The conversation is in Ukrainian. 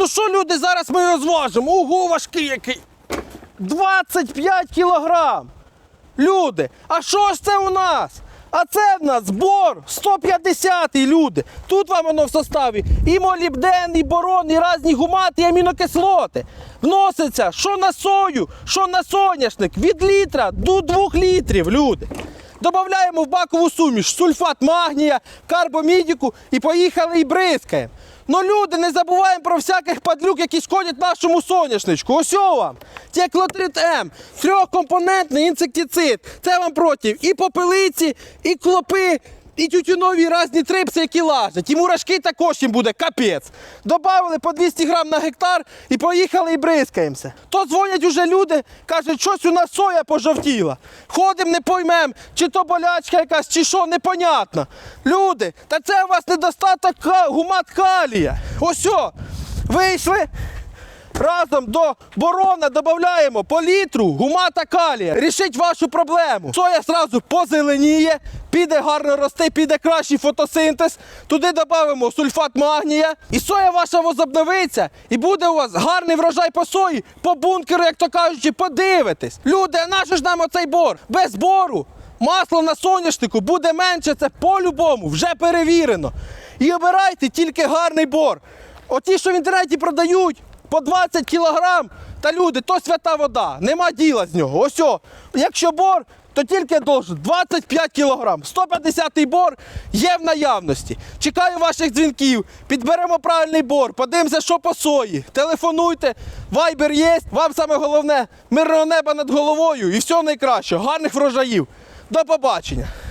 Ну що, люди, зараз ми його зважимо. Ого, важкий який. 25 кілограм. Люди, а що ж це у нас? А це в нас збор 150 люди. Тут вам воно в составі і молібден, і борон, і різні гумати, і амінокислоти. Вноситься що на сою, що на соняшник, від літра до 2 літрів, люди. Додаємо в бакову суміш сульфат магнія, карбомідіку і поїхали і бризкаємо. Ну, люди, не забуваємо про всяких падлюк, які шкодять нашому соняшничку. Ось вам. Теклотрит М, трьохкомпонентний інсектицид. Це вам проти і попелиці, і клопи, і тютюнові різні трипси, які лажать. І мурашки також їм буде капець. Добавили по 200 грам на гектар і поїхали і бризкаємося. То дзвонять уже люди, кажуть, щось у нас соя пожовтіла. Ходимо, не поймемо, чи то болячка якась, чи що, непонятно. Люди, та це у вас недостаток гумат калія. Ось о, вийшли. Разом до борона додаємо по літру гумата калія. Рішить вашу проблему. Соя зразу позеленіє, піде гарно рости, піде кращий фотосинтез. Туди додамо сульфат магнія. І соя ваша возобновиться. І буде у вас гарний врожай по сої, по бункеру, як то кажучи, подивитесь. Люди, а нащо ж нам оцей бор? Без бору масло на соняшнику буде менше, це по-любому, вже перевірено. І обирайте тільки гарний бор. Оті, що в інтернеті продають по 20 кілограм, та люди, то свята вода, нема діла з нього. Ось о, якщо бор, то тільки должен 25 кілограм. 150 бор є в наявності. Чекаю ваших дзвінків, підберемо правильний бор, подивимося, що по сої. Телефонуйте, вайбер є. Вам саме головне мирного неба над головою і всього найкращого, гарних врожаїв. До побачення.